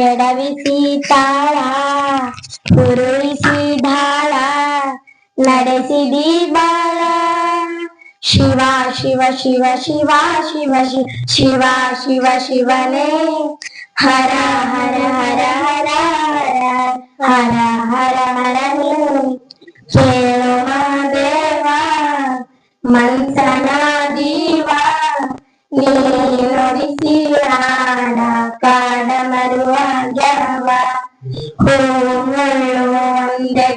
ಎಡವಿಸಿ ತಾಳ ಉರುಳಿಸಿ ಢಾಳ ನಡೆಸಿದಿ ಬಾಳ ಶಿವ ಶಿವ ಶಿವ ಶಿವ ಶಿವ ಶಿವ ಶಿವ ಶಿವ ಶಿವನೇ ஹர ஹர ஹர ஹர ஹர ஹர ஹர கேளுமா தேவா மன்சனா தீவா நீ நொடிசியாட காட மருவாகவா ಹೂಗಳು ಒಂದೇ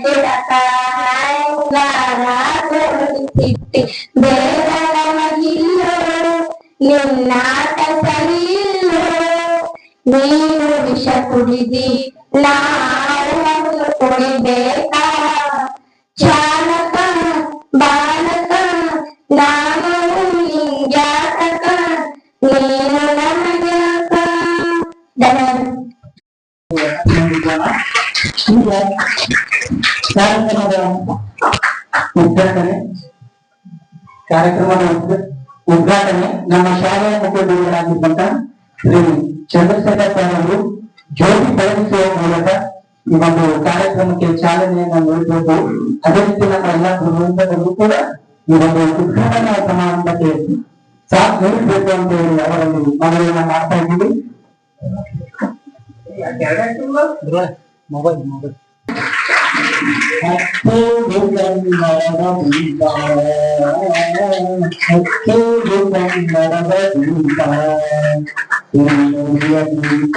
ಕುಡಿಬೇಕಾ ಚಾಲಕ ಬಾಲಕ ನಾನು ಜಾತಕ ನೀನು ನಮಗ್ಯಾಕ ಧನ್ಯವಾದ ಈಗ ಕಾರ್ಯಕ್ರಮದ ಉದ್ಘಾಟನೆ ಕಾರ್ಯಕ್ರಮದ ಉದ್ಘ- ಉದ್ಘಾಟನೆ ನಮ್ಮ ಶಾಲೆಯ ಮುಖ್ಯೋದ್ಯೋಗಿಗಳಾಗಿದ್ದಂತ ಶ್ರೀ ಚಂದ್ರಶೇಖರ್ ಸರ್ ಅವರು ಜ್ಯೋತಿ ಬೆಳಗಿಸುವ ಮೂಲಕ ಈ ಒಂದು ಕಾರ್ಯಕ್ರಮಕ್ಕೆ ಚಾಲನೆಯನ್ನು ನೀಡಬೇಕು ಅದೇ ರೀತಿ ನಮ್ಮ ಎಲ್ಲ ಗುರುವೃಂದದಲ್ಲೂ ಕೂಡ ಈ ಒಂದು ಉದ್ಘಾಟನಾ ಸಮಾರಂಭಕ್ಕೆ ಸಾಥ್ ನೀಡಬೇಕು ಅಂತ ಹೇಳಿ ಅವರಲ್ಲಿ ಮನವಿಯನ್ನ ಮಾಡ್ತಾ ಇದ್ದೀವಿ. ಮೊಬೈಲ್ ಮೊಬೈಲ್ ಹತ್ತು ತೋರುವ ದೀಪ. ದೀಪ.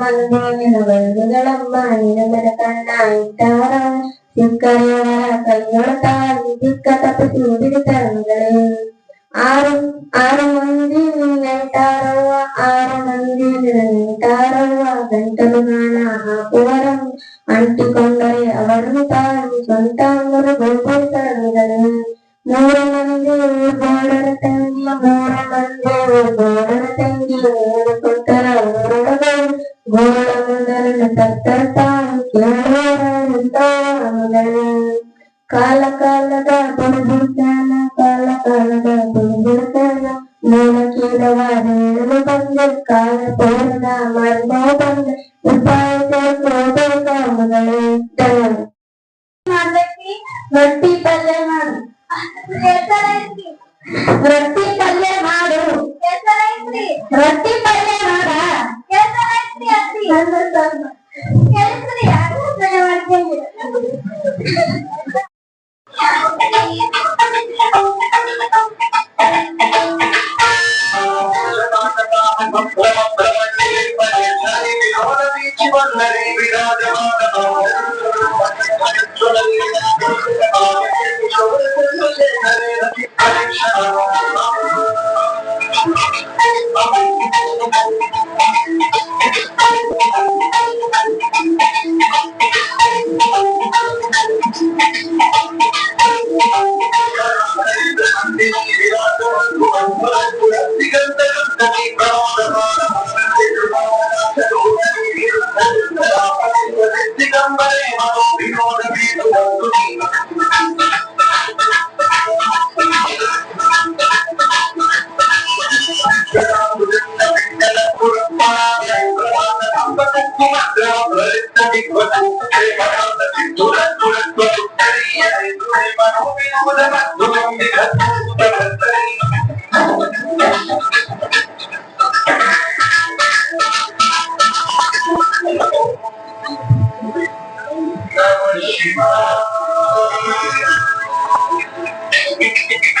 ಮೂರು ಮಂದಿ ನಿನ್ನ ವೈರುಗಳಮ್ಮ ನಿನ್ನ ಕಣ್ಣ ಇಟ್ಟಾರ ಸಿಕ್ಕರೆಯವರ ಕೈಯೊಳತ ದಿಕ್ಕ ತಪ್ಪಿಸಿ ಬಿಡಿತಂಗಳೇ ಆರು ಆರು ಮಂದಿ ನೆಂಟಾರವ್ವ ಆರು ಮಂದಿ ನೆಂಟಾರವ್ವ ಗಂಟಲು ಕಾಲ ಕಾಲದ ಬುಡುಬುಡ್ತಾನ ಕಾಲ ಕಾಲದ ಬುಡುಬುಡ್ತಾನ ಮೂಲ ಕೀಲವ ಹೇಳಲು ಬಂದೆ ಕಾಲ ಪೂರ್ಣ ಮರ್ಮ ಬಂದೆ ಉಪಾಯ ಮಗಳು ಮಾಡ್ಬೇಕು ರೊಟ್ಟಿ ಪಲ್ಯ ಮಾಡು மன்னரின் விராஜமான Thank you.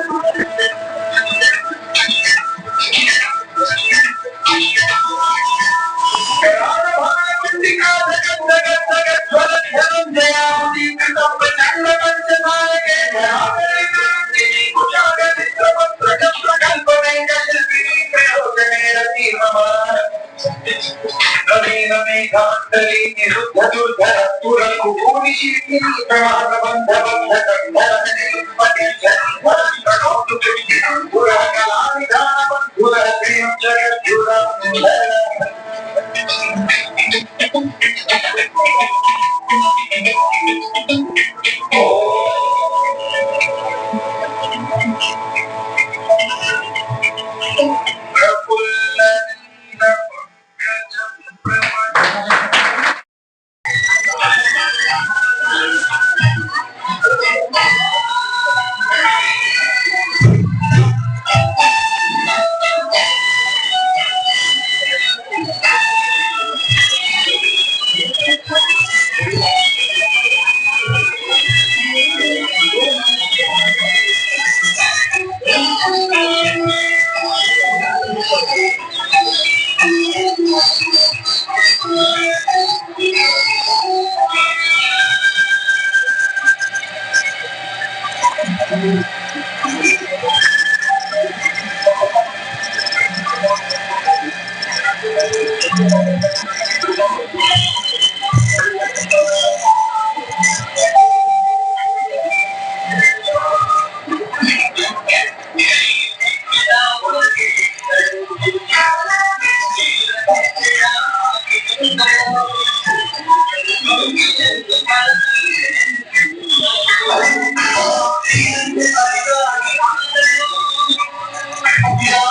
मे गान्धरी निरुद्ध दुर्धर तुर कुकूलीर्गिरि प्रमाद बन्ध बन्ध कण्ठर प्रणोतु दुरः कला निधान बन्धुरः प्रियं जगद्युरः Oh Yeah.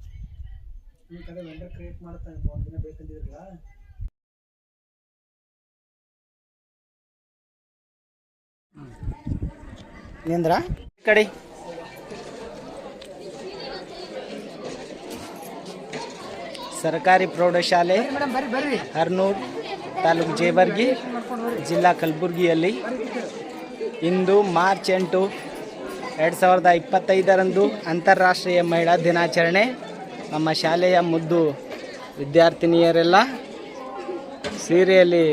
ಕಡೆ ವೆಂಡರ್ ಕ್ರಿಯೇಟ್ ಒಂದು ದಿನ ನಿಂದ್ರ? ಕಡೆ. ಸರ್ಕಾರಿ ಪ್ರೌಢಶಾಲೆ ಹರ್ನೂರ್ ತಾಲೂಕು ಜೇವರ್ಗಿ ಜಿಲ್ಲಾ ಕಲಬುರಗಿಯಲ್ಲಿ. ಇಂದು ಮಾರ್ಚ್ ಎಂಟು ಎರಡು ಸಾವಿರದ ಇಪ್ಪತ್ತೈದರಂದು ಅಂತಾರಾಷ್ಟ್ರೀಯ ಮಹಿಳಾ ದಿನಾಚರಣೆ. ನಮ್ಮ ಶಾಲೆಯ ಮುದ್ದು ವಿದ್ಯಾರ್ಥಿನಿಯರೆಲ್ಲ ಸೀರೆಯಲ್ಲಿ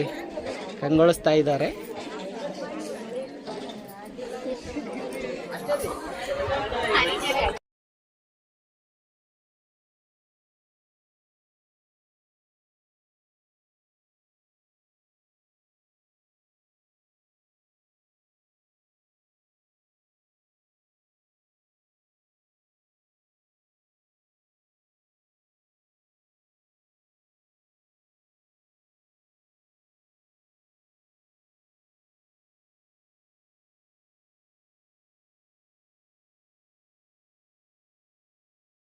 ಕಂಗೊಳಿಸ್ತಾ ಇದ್ದಾರೆ.